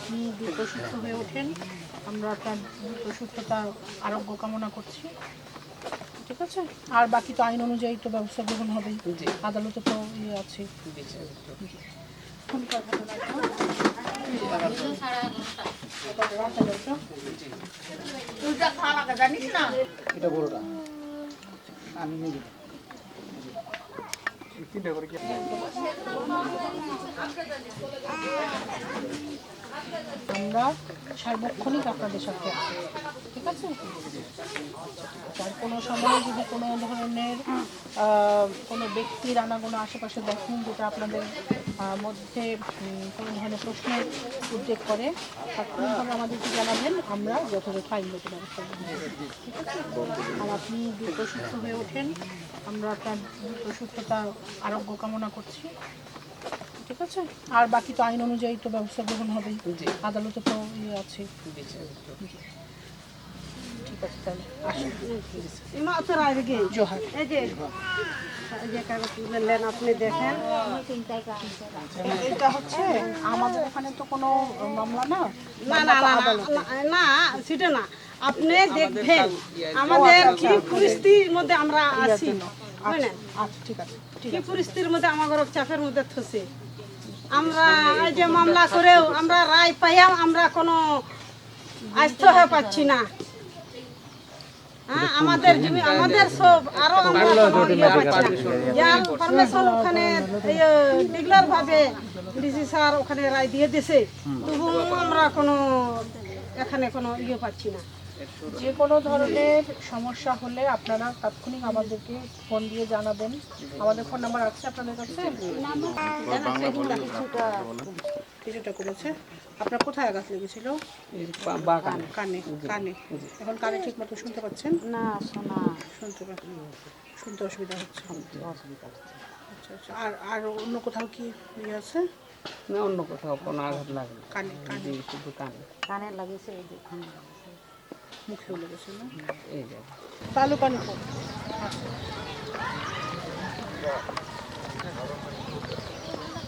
আপনি দ্রুত সুস্থ হয়ে ওঠেন। আমরা আপনার দ্রুত সুস্থতা আরোগ্য কামনা করছি। ঠিক আছে? আর বাকি তো আইন অনুযায়ী তো ব্যবস্থা গ্রহণ হবেই আদালতে তো ইয়ে আছে? এটা বড়টা। আমি নিজে তিনটা করে কি আমরা সার্বক্ষণিক আপনাদের সাথে আছি, ঠিক আছে? আর কোনো সময় যদি কোনো ধরনের কোনো ব্যক্তির আনাগোনা আশেপাশে দেখেন যেটা আপনাদের মধ্যে কোনো ধরনের প্রশ্নের উদ্বেগ করে তাৎক্ষণিকভাবে আমাদেরকে জানাবেন, আমরা যথাযথ আইনগত ব্যবস্থা ঠিক আছে? আর আপনি দ্রুত সুস্থ হয়ে ওঠেন। আমরা আপনার দ্রুত সুস্থতা, আরোগ্য কামনা করছি। আছে? আর বাকি তো আইন অনুযায়ী তো ব্যবস্থা গ্রহণ হবেই। আদালতে তো ইয়ে আছে। ঠিক তাহলে আসুন জোহার। আপনি দেখেন। এটা হচ্ছে আমাদের এখানে তো কোনো মামলা না? না না না না, না সেটা না। আপনি দেখবেন। আমাদের কি পরিস্থিতির মধ্যে আমরা আছি। আচ্ছা ঠিক আছে কি পরিস্থিতির মধ্যে আমার চাপের মধ্যে থসে? আমরা এই যে মামলা করেও আমরা রায় পাইয়াও আমরা কোনো আস্থ হয়ে পাচ্ছি না। হ্যাঁ আমাদের জমি আমাদের সব আরও আমরা কোনো ইয়ে পাচ্ছি না। যার পারমিশন ওখানে ডিগলার ভাবে ডিসি স্যার ওখানে রায় দিয়ে দিছে তবু আমরা কোনো এখানে কোনো ইয়ে পাচ্ছি না। যে কোনো ধরনের সমস্যা হলে আপনারা তাৎক্ষণিক আমাদেরকে ফোন দিয়ে জানাবেন। আমাদের ফোন নাম্বার আছে আপনাদের কাছে? কিছুটা করেছে। আপনার কোথায় আঘাত লেগেছিল? বাগান। কানে কানে এখন কানে ঠিক মতো শুনতে পাচ্ছেন? না শোনা। শুনতে পাচ্ছেন। শুনতে অসুবিধা হচ্ছে। আচ্ছা আচ্ছা। আর আর অন্য কোথাও কি ইয়ে আছে? না অন্য কোথাও কোনো আঘাত লাগে কানে কানে। শুধু কানে। কানে লাগিয়েছে এই যেখানে মুখেও লেগেছে না এই যে তালু পানি তো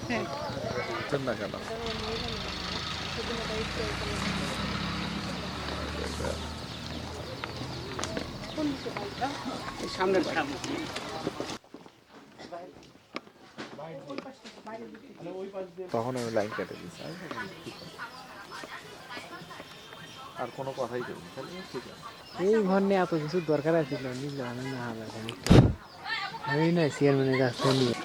হ্যাঁ। না কেন? এই সামনের পাশে। তখন আমি লাইন কেটে দিচ্ছি আর কোনো কথাই করিনি খালি ঠিক আছে। এই ঘর নিয়ে এত কিছু দরকার আছে আমি না হবে আমি না চেয়ারম্যানের কাছে নিয়ে।